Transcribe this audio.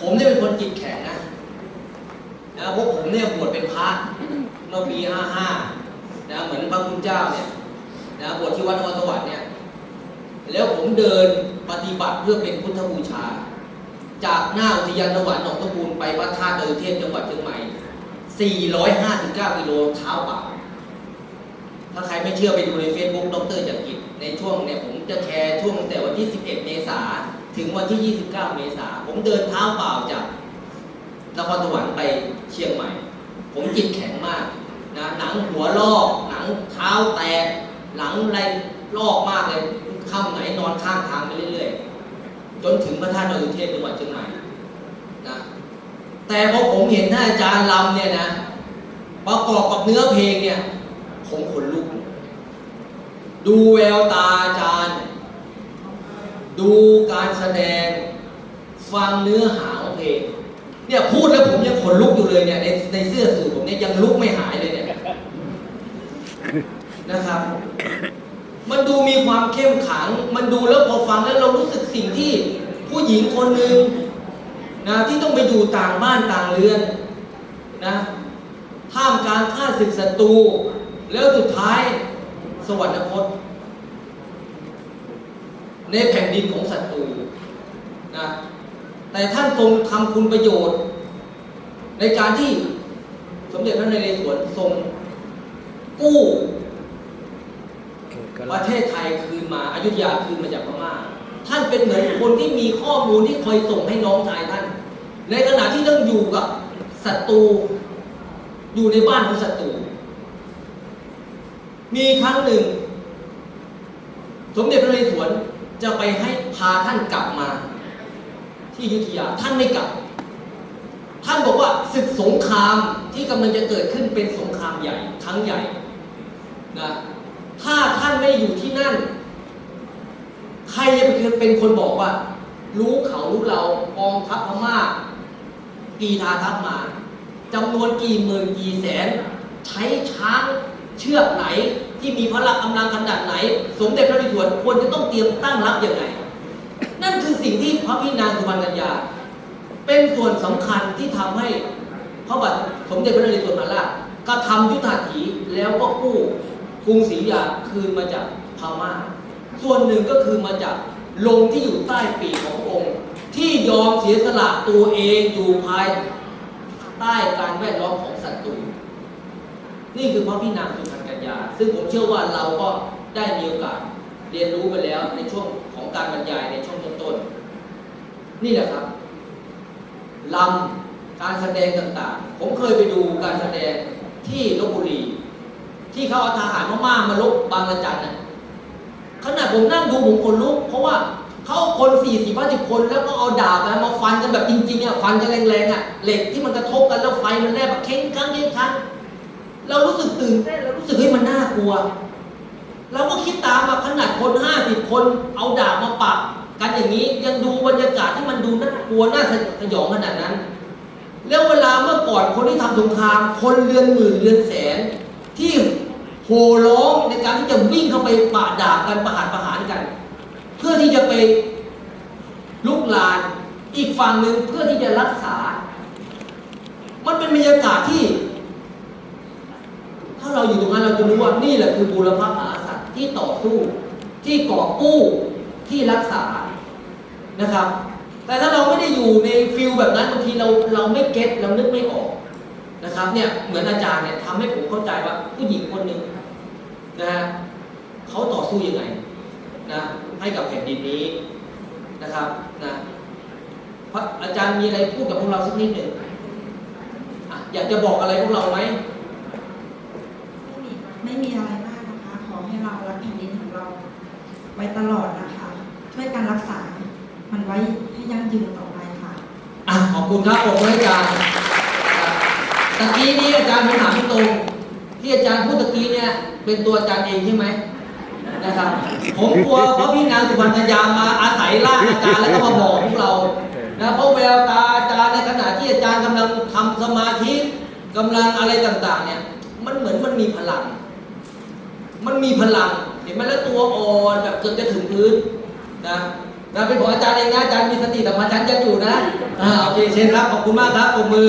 ผมเนี่ยเป็นคนจิตแข็งนะนะเพราะผมเนี่ยบวชเป็นพระเมื่อปี55นะเหมือนพระคุณเจ้าเนี่ยนะบวชที่วัดนครสวรรค์เนี่ยแล้วผมเดินปฏิบัติเพื่อเป็นพุทธบูชา จากหน้าอุทยานสวรรค์หนองตะบูนไปพระธาตุดอยสุเทพจังหวัดเชียงใหม่ 459 กิโลเท้าเปล่าถ้าใครไม่เชื่อไปดูใน Facebook ดรจักริดในช่วงเนี่ยผมจะแชร์ช่วงแต่วันที่ 11 เมษายน ถึงวันที่ 29 เมษาผมเดินเท้าเปล่าจากนครสวรรค์ไปเชียงใหม่ ผมจิตแข็งมากนะหนังหัวลอก หนังเท้าแตก หลังอะไรลอกมากเลยค่ำไหนนอนข้างทางไปเรื่อยๆ จนถึงพระธาตุดอยสุเทพจังหวัดเชียงใหม่นะแต่พอผมเห็นท่านอาจารย์ลำเนี่ยนะประกอบกับเนื้อเพลงเนี่ยผมขนลุก ดูแววตาอาจารย์ ดูการแสดงฟังเนื้อหาของเพลงเนี่ยพูดแล้วผมยังขนลุกอยู่เลยเนี่ยในในเสื้อสูทผมเนี่ยยังลุกไม่หายเลยเนี่ยนะครับ มันดูมีความเข้มขัง มันดูแล้วพอฟังแล้วเรารู้สึกสิ่งที่ผู้หญิงคนหนึ่งนะที่ต้องไปอยู่ต่างบ้านต่างเรือนนะท่ามกางข้าศึกศัตรูแล้วสุดท้ายสวรรคต ในแผ่นดินของศัตรูนะแต่ท่านทรงทำคุณประโยชน์ ในการที่สมเด็จพระนเรศวรทรงกู้ประเทศไทยคืนมาอายุทยาคืนมาจากพม่า ท่านเป็นเหมือนคนที่มีข้อมูลที่คอยส่งให้น้องชายท่าน ในขณะที่ต้องอยู่กับศัตรูอยู่ในบ้านของศัตรูมีครั้งหนึ่ง สมเด็จพระนเรศวร จะไปให้พาท่านกลับมา ที่ยุธยาท่านไม่กลับ ท่านบอกว่าศึกสงครามที่กำลังจะเกิดขึ้นเป็นสงครามใหญ่ครั้งใหญ่นะถ้าท่านไม่อยู่ที่นั่น ใครจะเป็นคนบอกว่า รู้เขารู้เรากองทัพพม่ากีทาทัพมาจำนวนกี่หมื่นกี่แสน ใช้ช้างเชือกไหน ที่มีพละกำลังขนาดไหน สมเด็จพระนเรศวรควรจะต้องเตรียมตั้งรับอย่างไร นั่นคือสิ่งที่พระพี่นางสุวรรณกัญญา เป็นส่วนสำคัญที่ทำให้พระบาทสมเด็จพระนเรศวรมหาราชกระทำยุทธาถีแล้วก็กู้กรุงศรีอยุธยาคืนมาจากพม่า ส่วนหนึ่งก็คือมาจากลงที่อยู่ใต้ปีกขององค์ ที่ยอมเสียสละตัวเองอยู่ภายใต้การแวดล้อมของศัตรูนี่คือพระพี่นางสุพรรณกั ญา ซึ่งผมเชื่อว่าเราก็ได้มีโอกาสเรียนรู้ไปแล้วในช่วงของการบรรยายในช่วงต้นๆ นี่แหละครับลำการแสดงต่างๆ ผมเคยไปดูการแสดงที่ลบบุรี ที่เขาเอาทหารพม่ามาลบบางระจันน่ะขนาดผมนั่งดูผมขนลุก เพราะว่าเขาเอาคนสี่สิบห้าสิบคนแล้วก็เอาดาบนะมาฟันกันแบบจริงๆอะฟันกันแรงๆอะเหล็กที่มันกระทบกันแล้วไฟมันแลบแบบเค้งครั้งเค้งครั้ง เรารู้สึกตื่นเต้นเรารู้สึกเฮ้ยมันน่ากลัว เราก็คิดตามว่าขนาดคนห้าสิบคน เอาดาบมาปักกันอย่างนี้ยังดูบรรยากาศที่มันดูน่ากลัวน่าสยองขนาดนั้น แล้วเวลาเมื่อก่อนคนที่ทำสงคราม คนเรือนหมื่นเรือนแสน ที่โห่ร้องในการที่จะวิ่งเข้าไปปะดาบกันประหารประหารกัน เพื่อที่จะไปลุกลานอีกฝั่งหนึ่งเพื่อที่จะรักษา มันเป็นบรรยากาศที่ เราอยู่ตรงนั้นเราจะรู้ว่านี่แหละคือบูรพมหาสัตว์ที่ต่อสู้ ที่ก่อกู้ที่รักษานะครับ แต่ถ้าเราไม่ได้อยู่ในฟิลแบบนั้นบางทีเราเราไม่เก็ตเรานึกไม่ออกนะครับเนี่ยเหมือนอาจารย์เนี่ยทำให้ผมเข้าใจว่าผู้หญิงคนหนึ่งนะฮะเขาต่อสู้ยังไงนะให้กับแผ่นดินนี้นะครับนะพระอาจารย์มีอะไรพูดกับพวกเราสักนิดหนึ่งอยากจะบอกอะไรพวกเราไหม มีไม่มีอะไรมากนะคะ ขอให้เรารักแผ่นดินของเรา ไว้ตลอดนะคะ ช่วยการรักษา มันไว้ให้ยั่งยืนต่อไปค่ะอะขอบคุณครับผมให้อาจารย์ตะกี้นี้อาจารย์ผมถามตรงที่อาจารย์พูดตะกี้เนี่ย เป็นตัวอาจารย์เองใช่ไหมนะครับผมกลัวเพราะพี่นางสุพรรณกัญญามาอาศัยร่างอาจารย์แล้วก็มาบอกพวกเรานะเพราะแววตาอาจารย์ในขณะที่อาจารย์กำลังทำสมาธิกำลังอะไรต่างๆ เนี่ย มันเหมือนมันมีพลัง มันมีพลัง เห็นไหมแล้วตัวอ่อนแบบเกือบจะถึงพื้นนะนะเป็นของอาจารย์เองนะอาจารย์มีสติสัมปชัญญะอยู่นะอ่าโอเคเชนครับขอบคุณมากครับปรบมือ